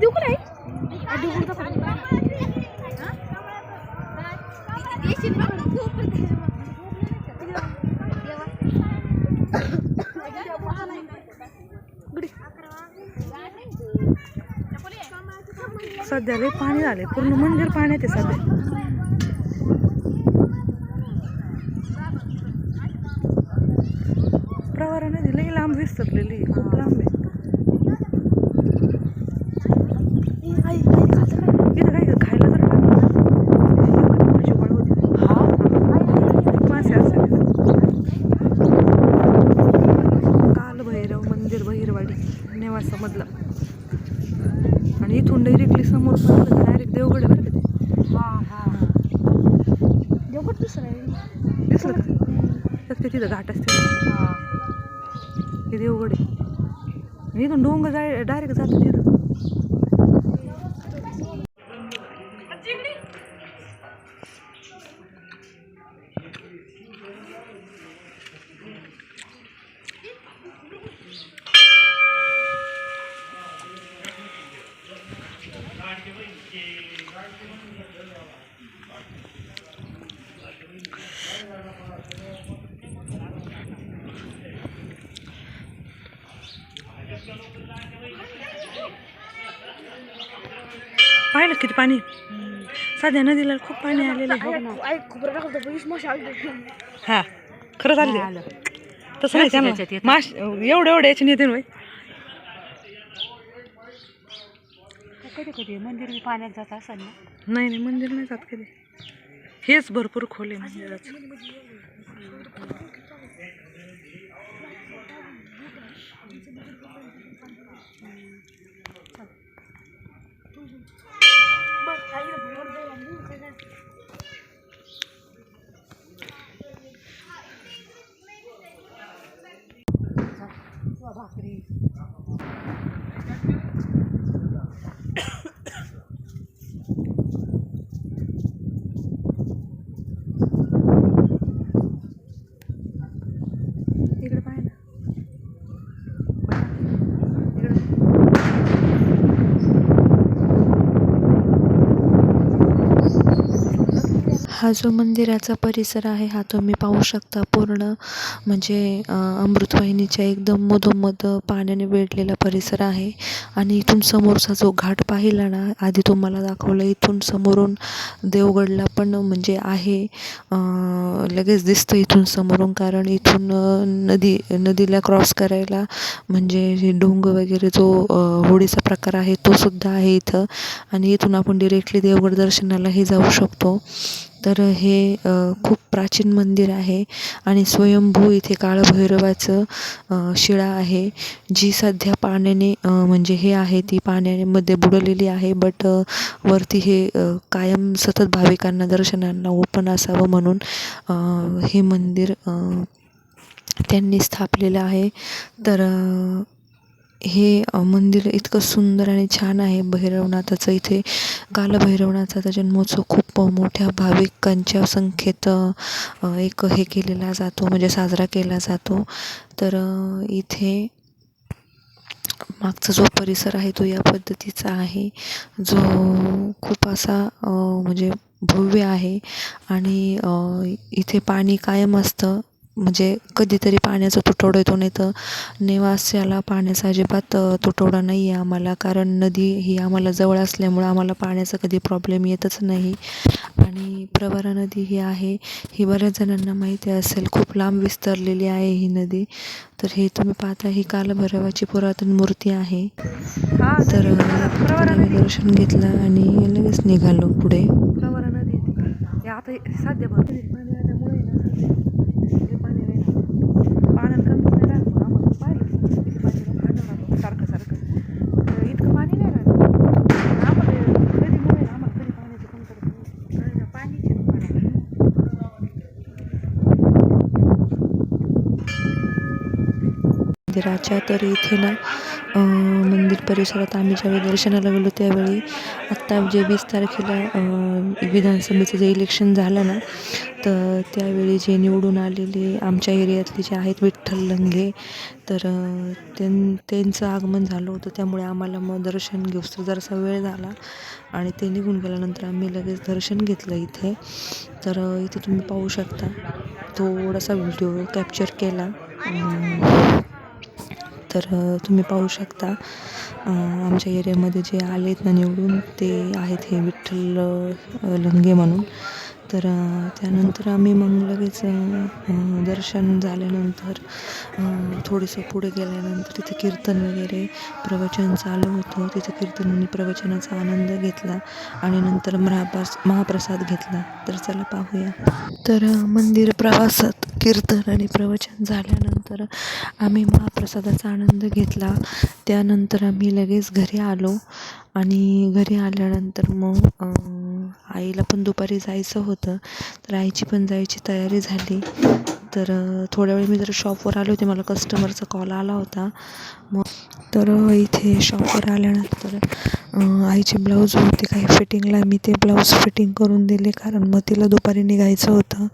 देऊ का नाही सध्या लय पाणी झाले पूर्ण मंदिर पाण्यात आहे सध्या. प्रवारा नदी लई लांब दिसतात आहे, खूप लांब आहे इथं काय खायला तर मासे वळवते. मासे असेल काल भैरव मंदिर बहिरवाडी नेवासामधलं आणि इथून डायरेक्टली समोर डायरेक्ट देवगड आहे बरं का ते देवगड दुसरं आहे दिसलं का तर ते तिथं घाट असते. ते देवगड आहे. इथून डोंगर जाय डायरेक्ट जातो तिथं. पाहिलं किती पाणी? सध्या नदीला खूप पाणी आलेलं आहे. आले हा खरं चाललं तसं नाही त्यामुळे माश एवढं एवढं याच्या येते ना कधी कधी? मंदिर पाण्यात जात असेल ना? नाही नाही मंदिर नाही जात कधी. हेच भरपूर खोल आहे मंदिराचं. Hayır buradayım burada. Bak, bak, bak. हा जो मंदिराचा परिसर आहे हा तुम्ही पाहू शकता पूर्ण. म्हणजे अमृतवाहिनीच्या एकदम मधोमध पाण्याने वेढलेला परिसर आहे. आणि इथून समोरचा जो घाट पाहिला ना आधी तुम्हाला दाखवलं इथून समोरून देवगडला पण म्हणजे आहे. लगेच दिसतं इथून समोरून कारण इथून नदी नदीला क्रॉस करायला म्हणजे डोंग वगैरे जो होडीचा प्रकार आहे तो सुद्धा आहे इथं. आणि इथून आपण डिरेक्टली देवगड दर्शनालाही जाऊ शकतो. तर हे खूप प्राचीन मंदिर आहे आणि स्वयंभू इथे काळभैरवाचं शिळा आहे जी सध्या पाण्याने म्हणजे हे आहे ती पाण्यामध्ये बुडलेली आहे बट वरती हे कायम सतत भाविकांना दर्शनांना ओपन असावं म्हणून हे मंदिर त्यांनी स्थापलेलं आहे. तर हे मंदिर इतकं सुंदर आणि छान आहे. भैरवनाथाचं इथे कालभैरवनाथाचा जन्मोत्सव खूप मोठ्या भाविकांच्या संख्येत एक हे केलेला जातो म्हणजे साजरा केला जातो. तर इथे मागचा जो परिसर आहे तो या पद्धतीचा आहे. जो खूप असा म्हणजे भव्य आहे. आणि इथे पाणी कायम असतं. म्हणजे कधीतरी पाण्याचा तुटवडा येतो नाही तर नेवास्याला पाण्याचा अजिबात तुटवडा नाही आहे आम्हाला. कारण नदी ही आम्हाला जवळ असल्यामुळं आम्हाला पाण्याचा कधी प्रॉब्लेम येतच नाही. आणि प्रवरा नदी ही आहे ही बऱ्याच जणांना माहिती असेल. खूप लांब विस्तारलेली आहे ही नदी. तर हे तुम्ही पाहता ही कालभैरवाची पुरातन मूर्ती आहे. हा तर दर्शन घेतलं आणि लगेच निघालो पुढे. आता हे सध्या भरपूर पाणी आल्यामुळे आहे ना सध्या हे पाणी नाही राहत. पाण्यात कमीच नाही राहत मग आम्हाला पाहिलं किती पाणी राहतं राहतं सारखं सारखं तर इतकं पाणी नाही राहत आम्हाला नदीमुळे आम्हाला कधी पाण्याची कमतरता नाही पाणी मंदिराच्या तर इथे ना मंदिर परिसरात आम्ही ज्यावेळी दर्शनाला गेलो त्यावेळी आत्ता जे वीस तारखेला विधानसभेचं जे इलेक्शन झालं ना तर त्यावेळी जे निवडून आलेले आमच्या एरियातले जे आहेत विठ्ठल लंगे तर त्यां त्यांचं आगमन झालं होतं. त्यामुळे आम्हाला मग दर्शन घेऊस तर जरासा वेळ झाला आणि ते निघून गेल्यानंतर आम्ही लगेच दर्शन घेतलं इथे. तर इथे तुम्ही पाहू शकता. थोडासा व्हिडिओ कॅप्चर केला. तर तुम्ही पाहू शकता आमच्या एरियामध्ये जे आलेत ना निवडून ते आहेत हे विठ्ठल लंगे म्हणून. तर त्यानंतर आम्ही मग लगेच दर्शन झाल्यानंतर थोडंसं पुढे गेल्यानंतर तिथे कीर्तन वगैरे प्रवचन चालू होतं. तिथे कीर्तन आणि प्रवचनाचा आनंद घेतला आणि नंतर महाप्रस महाप्रसाद घेतला. तर चला पाहूया. तर मंदिर प्रवासात कीर्तन आणि प्रवचन झाल्यानंतर आम्ही महाप्रसादाचा आनंद घेतला. त्यानंतर आम्ही लगेच घरी आलो आणि घरी आल्यानंतर मग आईला पण दुपारी जायचं होतं. तर आईची पण जायची तयारी झाली. तर थोड्या वेळ मी जर शॉपवर आले होते. मला कस्टमरचा कॉल आला होता. मग तर इथे शॉपवर आल्यानंतर आईचे ब्लाऊज होते काही फिटिंगला मी ते ब्लाऊज फिटिंग करून दिले कारण मग तिला दुपारी निघायचं होतं.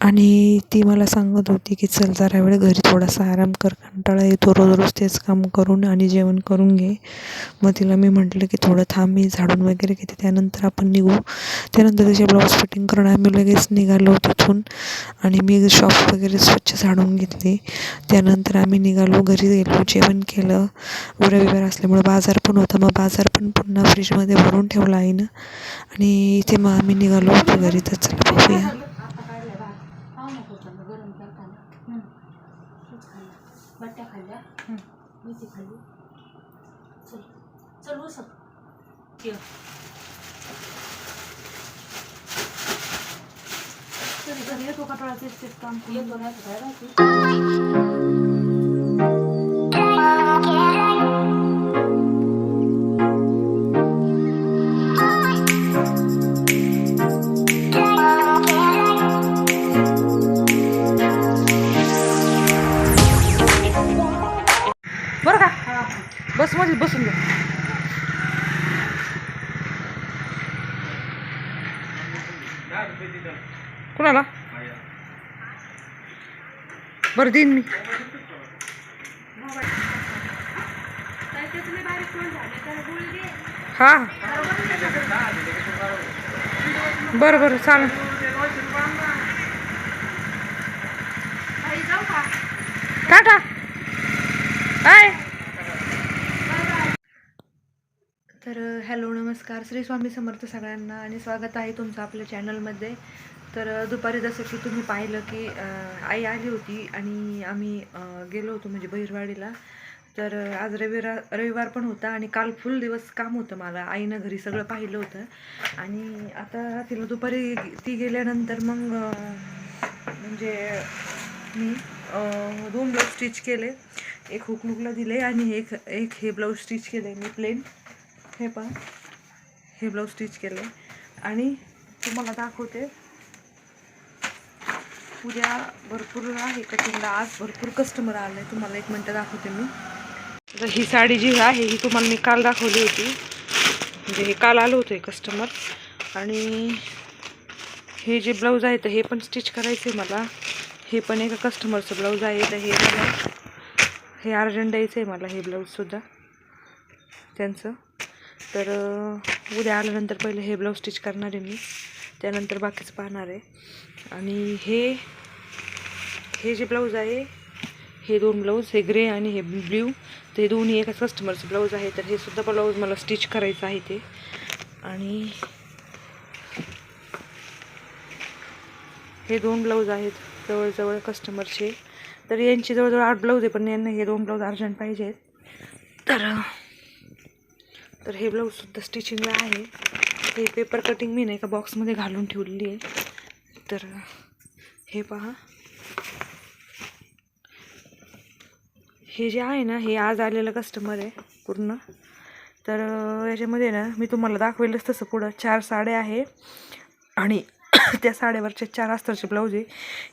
आणि ती मला सांगत होती की चल जरा वेळ घरी थोडासा आराम कर कंटाळा येतो रोज रोज तेच काम करून आणि जेवण करून घे. मग तिला मी म्हटलं की थोडं थांब मी झाडून वगैरे घेते त्यानंतर आपण निघू. त्यानंतर तिचे ब्लाऊज फिटिंग करून आम्ही लगेच निघालो तिथून. आणि मी शॉप वगैरे स्वच्छ झाडून घेतली. त्यानंतर आम्ही निघालो घरी गेलो जेवण केलं. रविवार असल्यामुळं बाजार पण होता. मग बाजार पण पुन्हा फ्रीजमध्ये भरून ठेवला आईनं. आणि इथे मग आम्ही निघालो होतो घरी. तर चला बघूया. गरम करताना तूच खाल्ला मध्ये बसून घ्या कुणाला? बरं देईन मी. हा. बरं बरं चालेल. टाटा काय तर हॅलो नमस्कार. श्री स्वामी समर्थ सगळ्यांना आणि स्वागत आहे तुमचं आपल्या चॅनलमध्ये. तर दुपारी जसं की तुम्ही पाहिलं की आई आली होती आणि आम्ही गेलो होतो म्हणजे बहिरवाडीला. तर आज रविवार रविवार पण होता आणि काल फुल दिवस काम होतं मला. आईनं घरी सगळं पाहिलं होतं. आणि आता तिला दुपारी ती गेल्यानंतर मग म्हणजे मी दोन ब्लाऊज स्टिच केले. एक हुकलुकला दिले आणि एक एक हे ब्लाऊज स्टिच केले मी प्लेन. हे पहा. हे ब्लाऊज स्टिच केले आणि तुम्हाला दाखवते. उद्या भरपूर आहे कटिंगला आज भरपूर कस्टमर आले. तुम्हाला एक मिनटं दाखवते मी. तर ही साडी जी आहे ही तुम्हाला मी काल दाखवली होती. म्हणजे हे काल आलं होतं कस्टमर आणि हे जे ब्लाऊज आहे तर हे पण स्टिच करायचं आहे मला. हे पण एका कस्टमरचं ब्लाऊज आहे. तर हे मला हे अर्जंट द्यायचं आहे मला हे ब्लाऊजसुद्धा त्यांचं. तर उद्या आल्यानंतर पहिले हे ब्लाऊज स्टिच करणार आहे मी. त्यानंतर बाकीचं पाहणार आहे. आणि हे हे जे ब्लाऊज आहे हे दोन ब्लाऊज हे ग्रे आणि हे ब्ल्यू ते दोन्ही एकाच कस्टमरचं ब्लाऊज आहे तर हे सुद्धा ब्लाऊज मला स्टिच करायचं आहे ते. आणि हे दोन ब्लाऊज आहेत जवळजवळ कस्टमरचे तर यांची जवळजवळ आठ ब्लाऊज आहे पण यांना हे दोन ब्लाऊज अर्जंट पाहिजेत. तर तर हे ब्लाऊजसुद्धा स्टिचिंगला आहे. हे पेपर कटिंग मी नाही का बॉक्समध्ये घालून ठेवलेली आहे. तर हे पहा. हे जे आहे ना हे आज आलेलं कस्टमर आहे पूर्ण. तर याच्यामध्ये ना मी तुम्हाला दाखवेलच तसं पुढं. चार साड्या आहे. आणि त्या साड्यावरचे चार अस्तरचे ब्लाऊज आहे.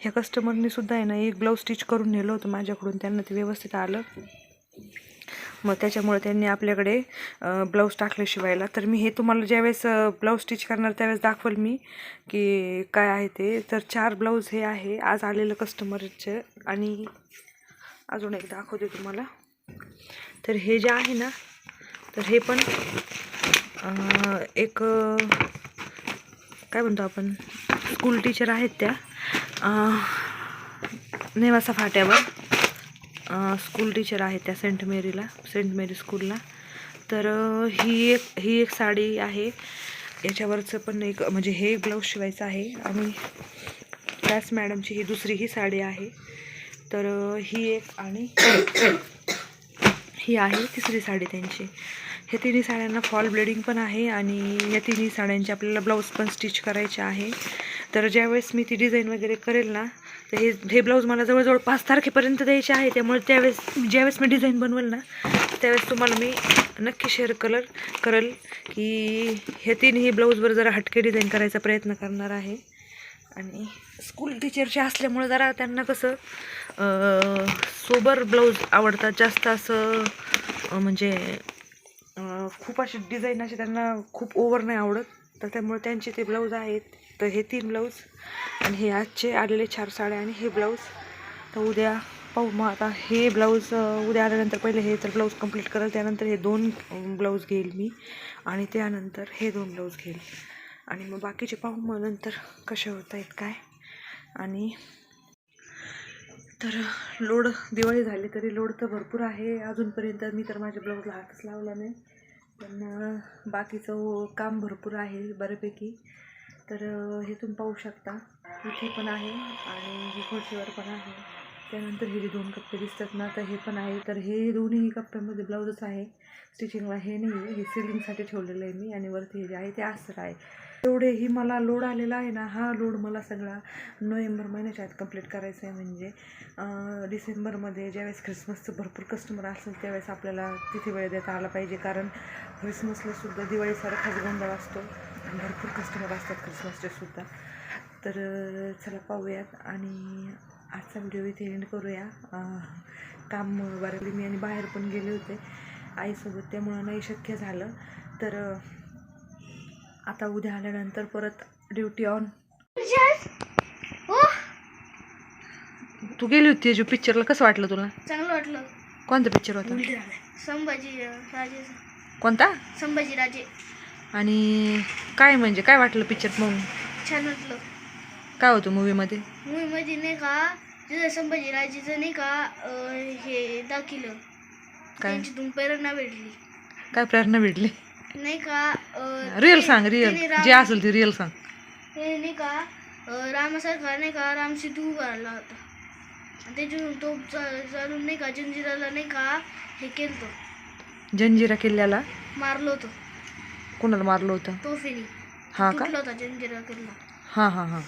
ह्या कस्टमरनीसुद्धा आहे ना एक ब्लाऊज स्टिच करून नेलं होतं माझ्याकडून. त्यांना ते व्यवस्थित आलं. मग त्याच्यामुळे त्यांनी आपल्याकडे ब्लाऊज टाकले शिवायला. तर मी हे तुम्हाला ज्यावेळेस ब्लाऊज स्टिच करणार त्यावेळेस दाखवल मी की काय आहे ते. तर चार ब्लाऊज हे आहे आज आलेलं कस्टमरचे आणि अजून एक दाखवते तुम्हाला. तर हे जे आहे ना तर हे पण एक काय म्हणतो आपण स्कूल टीचर आहेत त्या. नेवासा फाट्यावर. स्कूल टीचर आहेत त्या सेंट मेरीला सेंट मेरी स्कूलला तर ही एक ही एक साडी आहे. याच्यावरचं पण एक म्हणजे हे ब्लाऊज शिवायचं आहे. आणि त्याच मॅडमची ही दुसरी ही साडी आहे. तर ही एक आणि ही आहे तिसरी साडी त्यांची. ह्या तिन्ही साड्यांना फॉल ब्लेडिंग पण आहे आणि या तिन्ही साड्यांचे आपल्याला ब्लाऊज पण स्टिच करायचे आहे. तर ज्यावेळेस मी ती डिझाईन वगैरे करेल ना तर हे हे ब्लाऊज मला जवळजवळ पाच तारखेपर्यंत द्यायचे आहे. त्यामुळे त्यावेळेस ज्यावेळेस मी डिझाईन बनवेल ना त्यावेळेस तुम्हाला मी नक्की शेअर कलर करेल की हे तिन्ही ब्लाऊजवर जरा हटके डिझाईन करायचा प्रयत्न करणार आहे. आणि स्कूल टीचरचे असल्यामुळे जरा त्यांना कसं सोबर ब्लाऊज आवडतात. जास्त असं म्हणजे खूप असे डिझाईन असे त्यांना खूप ओवर नाही आवडत. तर त्यामुळे त्यांचे ते ब्लाऊज आहेत. तर हे तीन ब्लाऊज आणि हे आजचे आलेले चार साड्या आणि हे ब्लाऊज. तर उद्या पाहू मग आता हे ब्लाऊज उद्या आल्यानंतर पहिले हे तर ब्लाऊज कंप्लीट करेल त्यानंतर हे दोन ब्लाऊज घेईल मी आणि त्यानंतर हे दोन ब्लाऊज घेईल. आणि मग बाकीचे पाहू मग नंतर कसे होत आहेत काय. आणि तर लोड दिवाळी झाली तरी लोड तर भरपूर आहे. अजूनपर्यंत मी तर माझ्या ब्लाऊजला हातच लावला नाही. पण बाकीचं काम भरपूर आहे बऱ्यापैकी. तर हे तुम्ही पाहू शकता. इथे पण आहे आणि ही खुर्चीवर पण आहे. त्यानंतर हे जे दोन कप्पे दिसतात ना तर हे पण आहे. तर हे दोन्ही कप्प्यामध्ये ब्लाऊजच आहे. स्टिचिंगला हे नाही आहे. हे सिलिंगसाठी ठेवलेलं आहे मी आणि वरती हे जे आहे ते असं आहे. तेवढेही मला लोड आलेला आहे ना हा लोड मला सगळा नोव्हेंबर महिन्याच्या आत कंप्लीट करायचा आहे. म्हणजे डिसेंबरमध्ये ज्यावेळेस ख्रिसमसचं भरपूर कस्टमर असेल त्यावेळेस आपल्याला तिथे वेळ देता आला पाहिजे. कारण ख्रिसमसला सुद्धा दिवाळीसारखाच गोंधळ असतो. भरपूर कस्टमर असतात ख्रिसमसचे सुद्धा. तर चला पाहूयात आणि आजचा व्हिडिओ इथे एंड करूया. काम बरं मी आणि बाहेर पण गेले होते आईसोबत त्यामुळं नाही शक्य झालं. तर आता उद्या आल्यानंतर परत ड्युटी ऑन तू गेली होती जो पिक्चरला कसं वाटलं तुला? चांगलं वाटलं. कोणता पिक्चर होता? संभाजी राजे कोणता? संभाजी राजे. आणि काय म्हणजे काय वाटलं पिक्चर मग छान वाटलं. काय होतं मूवीमध्ये मूवीमध्ये नाही का तिथं संभाजी राजेचं नाही का अं, हे दाखिलं. काय? त्यांची प्रेरणा भेटली. काय प्रेरणा भेटली? नाही का अं, रिअल ते- सांग रिअल त्याने राम- जे असेल ते रिअल सांग. ते नाही का अं, रामासारखा नाही का राम सिद्धू उभारला होता. आणि त्याच्यातून तो चा- चालून नाही का जंजिराला नाही का हे केलं जंजिरा किल्ल्याला? मारलं होतं. कोणाला मारलं होतं? तोफेनी हा का? तुटला होता जंजिरा किल्ला हां हां हां.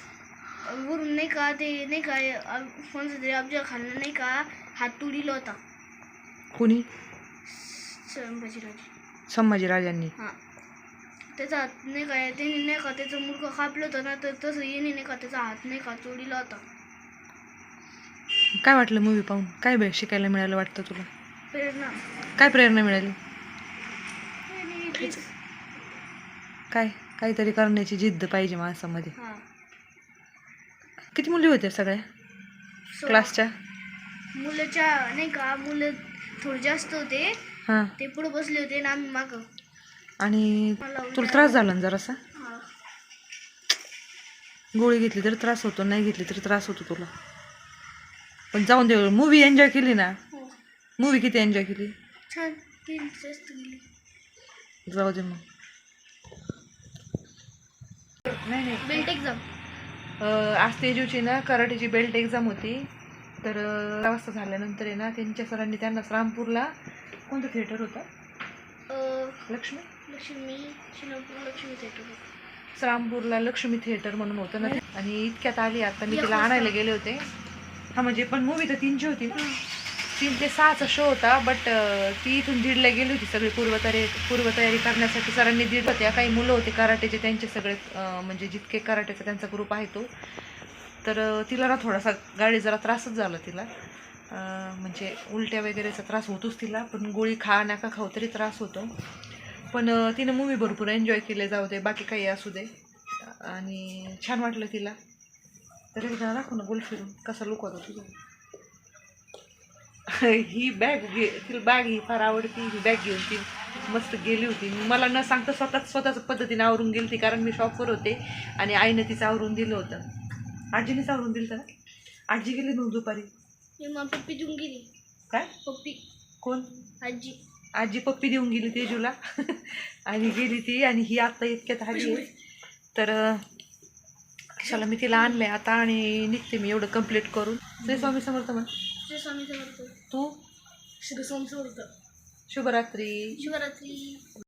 वरून नाही का ते नाही का अ- कोणतं तरी अफजल खाननं नाही का हात तुडिला होता. कुणी? संभाजीराजे संभाजीराजांनी हां. त्याचा हात नाही का त्यांनी नाही का त्याचं मुलगा कापलं होतं ना तर तसं येणे नाही का त्याचा हात नाही का तोडीला होता. काय वाटलं मूवी पाहून? काय बे शिकायला मिळालं वाटतं तुला? प्रेरणा. काय प्रेरणा मिळाली? काय काहीतरी करण्याची जिद्द पाहिजे माणसामध्ये. हां. किती मुली होत्या सगळ्या? क्लासच्या? मुलाच्या नाही का मुलं थोडे जास्त होते. हां. ते पुढे बसले होते ना आम्ही मागं. आणि तुला त्रास झाला ना जरासा? हां. गोळी घेतली तर त्रास होतो नाही घेतली तरी त्रास होतो तुला. पण जाऊन दे मूवी एन्जॉय केली ना? हो. मूवी किती एन्जॉय केली? छान तीन जास्त गेली जाऊ दे मग. नाही नाही. बेल्ट एक्झाम आज तेजूची ना कराटेची बेल्ट एक्झाम होती. तर अकरा वाजता झाल्यानंतर आहे ना त्यांच्या सरांनी त्यांना रामपूरला कोणतं थिएटर होतं? लक्ष्मी? लक्ष्मी लक्ष्मी थिएटर रामपूरला लक्ष्मी थिएटर म्हणून होतं ना ते. आणि इतक्यात आली आता मी तिला आणायला गेले होते. हा म्हणजे पण मूवी तर तीनची होती. ना तीन ते सहाचा शो होता बट ती इथून दीडला गेली होती सगळी पूर्वतयारी पूर्वतयारी करण्यासाठी. सरांनी दीड होत्या काही मुलं होते कराटेचे त्यांचे सगळे म्हणजे जितके कराटेचा त्यांचा ग्रुप आहे तो. तर तिला ना थोडासा गाडी जरा त्रासच झाला तिला. म्हणजे उलट्या वगैरेचा त्रास होतोच तिला पण गोळी खा नका खाऊ तरी त्रास होतो. पण तिनं मूवी भरपूर एन्जॉय केले जाऊ दे बाकी काही असू दे. आणि छान वाटलं तिला. तर एकदा दाखव ना गोल फिरून कसा लुक होता तुझा. ही बॅग घे तिला बॅग ही फार आवडती ही बॅग घेऊन ती मस्त गेली होती. मला न सांगता स्वतःच स्वतःच पद्धतीने आवरून गेली ती कारण मी शॉपवर होते आणि आईनं तिचं आवरून दिलं होतं. आजीनेच आवरून दिलं ना? आजी गेली मग दुपारी? पप्पी देऊन गेली. काय? पप्पी. कोण? आजी. आजी पप्पी देऊन गेली तेजूला. आणि गेली ती आणि ही आत्ता इतक्यात आली आहे. तर कशाला मी तिला आणलंय आता आणि निघते मी एवढं कंप्लीट करून. श्री स्वामी समर्थ म्हण. श्री स्वामी समर्थ. तू? स्वामी समर्थ शुभरात्री. शिवरात्री